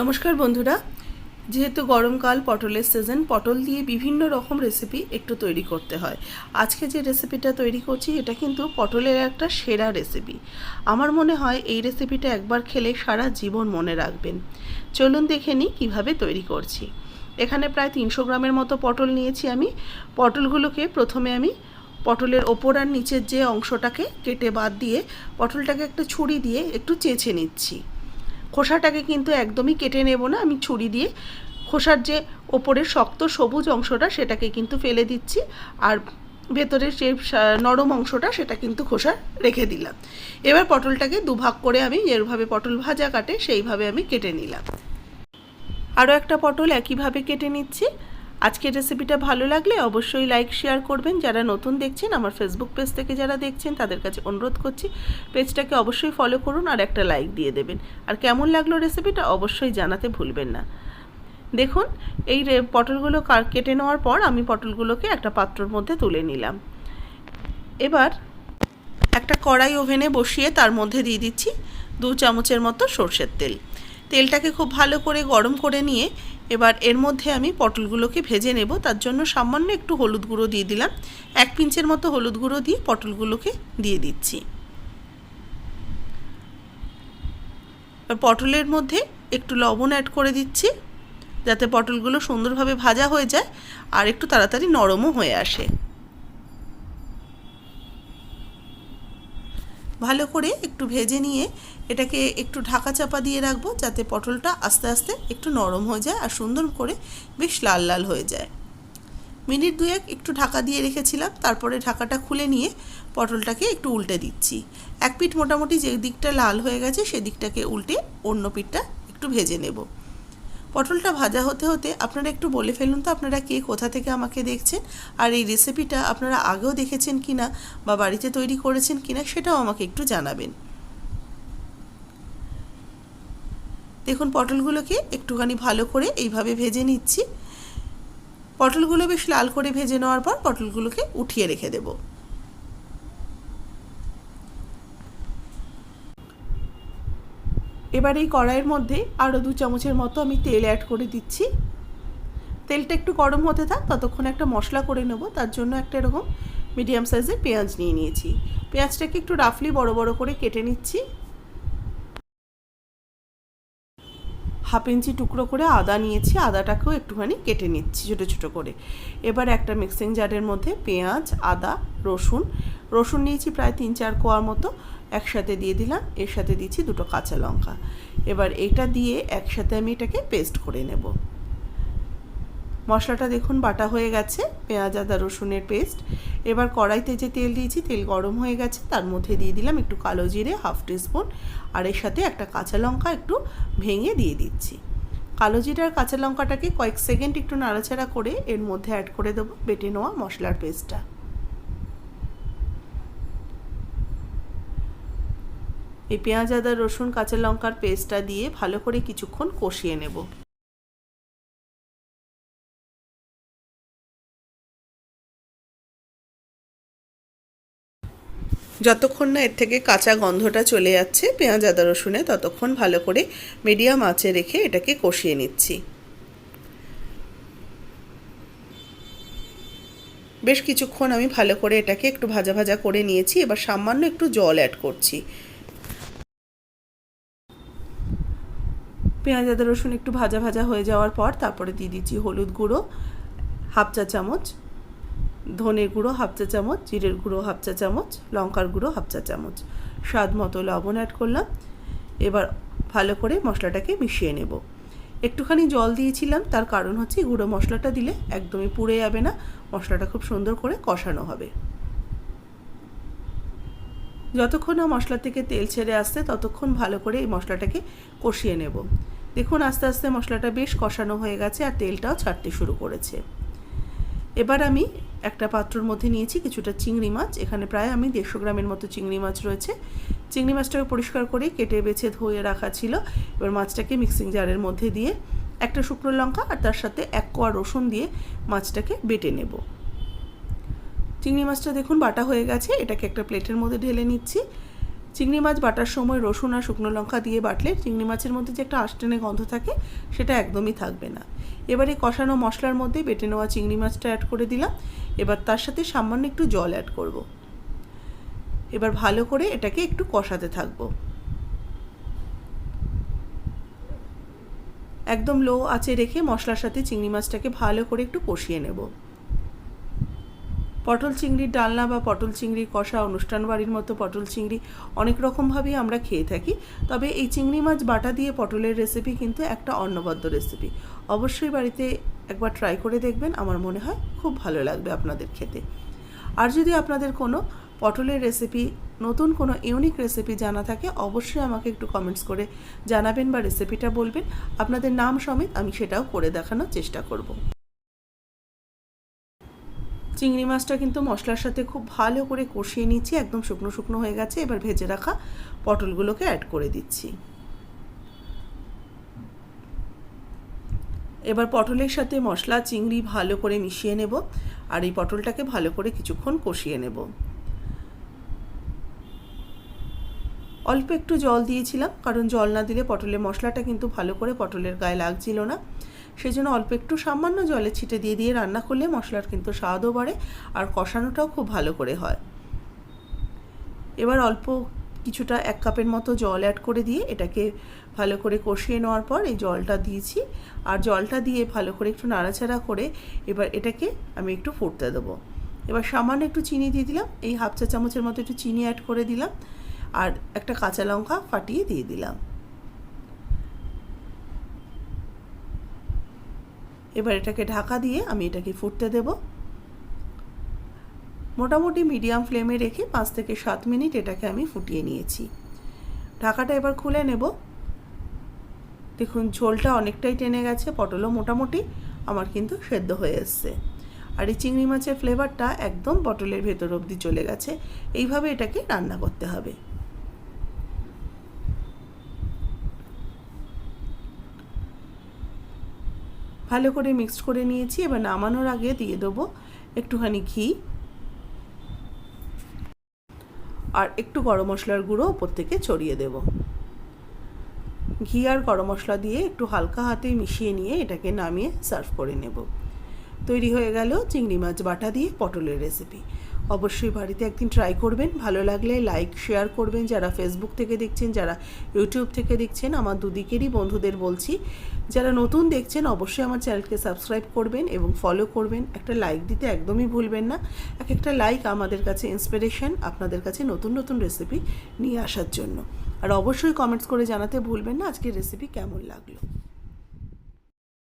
নমস্কার বন্ধুরা। যেহেতু গরমকাল, পটলের সিজন পটল দিয়ে বিভিন্ন রকম রেসিপি একটু তৈরি করতে হয়। আজকে যে রেসিপিটা তৈরি করছি, এটা কিন্তু পটলের একটা সেরা রেসিপি আমার মনে হয় এই রেসিপিটা একবার খেলে সারা জীবন মনে রাখবেন। চলুন দেখে নিই কীভাবে তৈরি করছি। এখানে প্রায় তিনশো গ্রামের মতো পটল নিয়েছি আমি। পটলগুলোকে প্রথমে আমি পটলের ওপর আর নিচের যে অংশটাকে কেটে বাদ দিয়ে পটলটাকে একটা ছুরি দিয়ে একটু চেঁচে নিচ্ছি। খোসাটাকে কিন্তু একদমই কেটে নেব না, আমি ছুরি দিয়ে। খোসার যে ওপরের শক্ত সবুজ অংশটা, সেটাকে কিন্তু ফেলে দিচ্ছি। আর ভেতরের যে নরম অংশটা, সেটা কিন্তু খোসা রেখে দিলাম। এবার পটলটাকে দুভাগ করে আমি যেভাবে পটল ভাজা কাটে, সেইভাবে আমি কেটে নিলাম। আরও একটা পটল একইভাবে কেটে নিচ্ছি। আজকের রেসিপিটা ভালো লাগলে অবশ্যই লাইক শেয়ার করবেন। যারা নতুন দেখছেন, আমার ফেসবুক পেজ থেকে যারা দেখছেন, তাদের কাছে অনুরোধ করছি পেজটাকে অবশ্যই ফলো করুন আর একটা লাইক দিয়ে দেবেন। আর কেমন লাগল রেসিপিটা অবশ্যই জানাতে ভুলবেন না। দেখুন, এই পটলগুলো কেটে নেওয়ার পর আমি পটলগুলোকে একটা পাত্রর মধ্যে তুলে নিলাম। এবার একটা কড়াই ওভেনে বসিয়ে তার মধ্যে দিয়ে দিচ্ছি দু চামচের মতো সর্ষের তেল। তেলটাকে খুব ভালো করে গরম করে নিয়ে এবার এর মধ্যে আমি পটলগুলোকে ভেজে নেব। তার জন্য সামান্য একটু হলুদ গুঁড়ো দিয়ে দিলাম। এক পিঞ্চের মতো হলুদ গুঁড়ো দিয়ে পটলগুলোকে দিয়ে দিচ্ছি। পটলের মধ্যে একটু লবণ অ্যাড করে দিচ্ছি, যাতে পটলগুলো সুন্দরভাবে ভাজা হয়ে যায় আর একটু তাড়াতাড়ি নরমও হয়ে আসে। ভালো করে একটু ভেজে নিয়ে এটাকে একটু ঢাকা চাপা দিয়ে রাখব, যাতে পটলটা আস্তে আস্তে একটু নরম হয়ে যায় আর সুন্দর করে বেশ লাল লাল হয়ে যায়। মিনিট দুয়েক একটু ঢাকা দিয়ে রেখেছিলাম, তারপরে ঢাকাটা খুলে নিয়ে পটলটাকে একটু উল্টে দিচ্ছি। এক পিঠ মোটামুটি যে দিকটা লাল হয়ে গেছে, সেদিকটাকে উল্টে অন্য পিঠটা একটু ভেজে নেব। পটলটা ভাজা হতে হতে আপনারা একটু বলে ফেলুন তো আপনারা কে কোথা থেকে আমাকে দেখছেন? আর এই রেসিপিটা আপনারা আগেও দেখেছেন কি না বা বাড়িতে তৈরি করেছেন কি না সেটাও আমাকে একটু জানাবেন। দেখুন, পটলগুলোকে একটুখানি ভালো করে এইভাবে ভেজে নিচ্ছি। পটলগুলো বেশ লাল করে ভেজে নেওয়ার পর পটলগুলোকে উঠিয়ে রেখে দেব। এবার এই কড়াইয়ের মধ্যে আরও দু চামচের মতো আমি তেল অ্যাড করে দিচ্ছি। তেলটা একটু গরম হতে থাক, ততক্ষণ একটা মশলা করে নেব। তার জন্য একটা এরকম মিডিয়াম সাইজের পেঁয়াজ নিয়ে নিয়েছি। পেঁয়াজটাকে একটু রাফলি বড় বড় করে কেটে নিচ্ছি। হাফ ইঞ্চি টুকরো করে আদা নিয়েছি, আদাটাকেও একটুখানি কেটে নিচ্ছি ছোটো ছোটো করে। এবার একটা মিক্সিং জারের মধ্যে পেঁয়াজ, আদা, রসুন। রসুন নিয়েছি প্রায় তিন চার কোয়ার মতো। একসাথে দিয়ে দিলাম, এর সাথে দিচ্ছি দুটো কাঁচা লঙ্কা। এবার এটা দিয়ে একসাথে আমি এটাকে পেস্ট করে নেব। মশলাটা দেখুন বাটা হয়ে গেছে, পেঁয়াজ, আদা, রসুনের পেস্ট এবার কড়াইতে যে তেল দিয়েছি, তেল গরম হয়ে গেছে, তার মধ্যে দিয়ে দিলাম একটু কালো জিরে, হাফ টিস্পুন, আর এর সাথে একটা কাঁচা লঙ্কা একটু ভেঙে দিয়ে দিচ্ছি। কালো জিরে আর কাঁচা লঙ্কাটাকে কয়েক সেকেন্ড একটু নাড়াচাড়া করে এর মধ্যে অ্যাড করে দেবো, বেটে নেওয়া মশলার পেস্টটা এই পেঁয়াজ, আদা, রসুন, কাঁচা লঙ্কার পেস্টটা দিয়ে ভালো করে কিছুক্ষণ কষিয়ে নেব। যতক্ষণ না এর থেকে কাঁচা গন্ধটা চলে যাচ্ছে পেঁয়াজ, আদা, রসুনে, ততক্ষণ ভালো করে মিডিয়াম আঁচে রেখে এটাকে কষিয়ে নিচ্ছি। বেশ কিছুক্ষণ আমি ভালো করে এটাকে একটু ভাজা ভাজা করে নিয়েছি, এবার সামান্য একটু জল অ্যাড করছি। পেঁয়াজ আদা রসুন একটু ভাজা ভাজা হয়ে যাওয়ার পর তারপরে দিয়ে দিচ্ছি হলুদ গুঁড়ো, হাফ চা চামচ, ধনে গুঁড়ো হাফ চা চামচ, জিরের গুঁড়ো হাফ চা চামচ, লঙ্কার গুঁড়ো হাফ চা চামচ। স্বাদ মতো লবণ অ্যাড করলাম। এবার ভালো করে মশলাটাকে মিশিয়ে নেব। একটুখানি জল দিয়েছিলাম, তার কারণ হচ্ছে গুঁড়ো মশলাটা দিলে একদমই পুড়ে যাবে না, মশলাটা খুব সুন্দর করে কষানো হবে। যতক্ষণ না মশলা থেকে তেল ছেড়ে আসছে, ততক্ষণ ভালো করে এই মশলাটাকে কষিয়ে নেব। দেখুন, আস্তে আস্তে মশলাটা বেশ কষানো হয়ে গেছে আর তেলটাও ছাড়তে শুরু করেছে। এবার আমি একটা পাত্রর মধ্যে নিয়েছি কিছুটা চিংড়ি মাছ। এখানে প্রায় আমি দেড়শো গ্রামের মতো চিংড়ি মাছ রয়েছে। চিংড়ি মাছটাকে পরিষ্কার করে কেটে বেছে ধুয়ে রাখা ছিল। এবার মাছটাকে মিক্সিং জারের মধ্যে দিয়ে একটা শুকনো লঙ্কা আর তার সাথে এক কোয়া রসুন দিয়ে মাছটাকে বেটে নেব। চিংড়ি মাছটা দেখুন, বাটা হয়ে গেছে। এটাকে একটা প্লেটের মধ্যে ঢেলে নিচ্ছি। চিংড়ি মাছ বাটার সময় রসুন আর শুকনো লঙ্কা দিয়ে বাটলে চিংড়ি মাছের মধ্যে যে একটা আষ্টেনে গন্ধ থাকে, সেটা একদমই থাকবে না। এবারে কষানো মশলার মধ্যে বেটে নেওয়া চিংড়ি মাছটা অ্যাড করে দিলাম। এবার তার সাথে সামান্য একটু জল অ্যাড করব। এবার ভালো করে এটাকে একটু কষাতে থাকব। একদম লো আঁচে রেখে মশলার সাথে চিংড়ি মাছটাকে ভালো করে একটু কষিয়ে নেব। পটল চিংড়ির ডালনা বা পটল চিংড়ি কষা অনুষ্ঠান বাড়ির মতো পটল চিংড়ি অনেক রকমভাবেই আমরা খেয়ে থাকি। তবে এই চিংড়ি মাছ বাটা দিয়ে পটলের রেসিপি কিন্তু একটা অন্নবদ্য রেসিপি অবশ্যই বাড়িতে একবার ট্রাই করে দেখবেন, আমার মনে হয় খুব ভালো লাগবে আপনাদের খেতে। আর যদি আপনাদের কোনো পটলের রেসিপি নতুন কোনো ইউনিক রেসিপি জানা থাকে, অবশ্যই আমাকে একটু কমেন্টস করে জানাবেন বা রেসিপিটা বলবেন। আপনাদের নাম সমেত আমি সেটাও করে দেখানোর চেষ্টা করব। চিংড়ি মাছটা কিন্তু মশলার সাথে খুব ভালো করে কষিয়ে নিচ্ছি, একদম শুকনো শুকনো হয়ে গেছে। এবার ভেজে রাখা পটলগুলোকে অ্যাড করে দিচ্ছি। এবার পটলের সাথে মশলা, চিংড়ি ভালো করে মিশিয়ে নেব আর এই পটলটাকে ভালো করে কিছুক্ষণ কষিয়ে নেব। অল্প একটু জল দিয়েছিলাম, কারণ জল না দিলে পটলের মশলাটা কিন্তু ভালো করে পটলের গায়ে লাগছিল না। সেই জন্য অল্প একটু সামান্য জলে ছিটে দিয়ে দিয়ে রান্না করলে মশলার কিন্তু স্বাদও বাড়ে আর কষানোটাও খুব ভালো করে হয়। এবার অল্প কিছুটা এক কাপের মতো জল অ্যাড করে দিয়ে এটাকে ভালো করে কষিয়ে নেওয়ার পর এই জলটা দিয়েছি। আর জলটা দিয়ে ভালো করে একটু নাড়াচাড়া করে এবার এটাকে আমি একটু ফুটতে দেবো। এবার সামান্য একটু চিনি দিয়ে দিলাম, এই হাফ চা চামচের মতো একটু চিনি অ্যাড করে দিলাম। আর একটা কাঁচা লঙ্কা ফাটিয়ে দিয়ে দিলাম। এবার এটাকে ঢাকা দিয়ে আমি এটাকে ফুটতে দেব। মোটামুটি মিডিয়াম ফ্লেমে রেখে পাঁচ থেকে সাত মিনিট এটাকে আমি ফুটিয়ে নিয়েছি। ঢাকাটা এবার খুলে নেব। দেখুন, ঝোলটা অনেকটাই টেনে গেছে, পটলও মোটামুটি আমার কিন্তু সেদ্ধ হয়ে এসছে। আর এই চিংড়ি মাছের ফ্লেভারটা একদম পটলের ভেতর অবধি চলে গেছে। এইভাবে এটাকে রান্না করতে হবে। ভালো করে মিক্সড করে নিয়েছি। এবার নামানোর আগে দিয়ে দেবো একটুখানি ঘি আর একটু গরম মশলার গুঁড়ো ওপর থেকে ছড়িয়ে দেব। ঘি আর গরম মশলা দিয়ে একটু হালকা হাতে মিশিয়ে নিয়ে এটাকে নামিয়ে সার্ভ করে নেব। তৈরি হয়ে গেল চিংড়ি মাছ বাটা দিয়ে পটলের রেসিপি অবশ্যই বাড়িতে একদিন ট্রাই করবেন, ভালো লাগলে লাইক শেয়ার করবেন। যারা ফেসবুক থেকে দেখছেন, যারা ইউটিউব থেকে দেখছেন, আমার দুদিকেরই বন্ধুদের বলছি, যারা নতুন দেখছেন, অবশ্যই আমার চ্যানেলকে সাবস্ক্রাইব করবেন এবং ফলো করবেন। একটা লাইক দিতে একদমই ভুলবেন না। এক একটা লাইক আমাদের কাছে ইন্সপিরেশন আপনাদের কাছে নতুন নতুন রেসিপি নিয়ে আসার জন্য। আর অবশ্যই কমেন্টস করে জানাতে ভুলবেন না আজকের রেসিপি কেমন লাগল।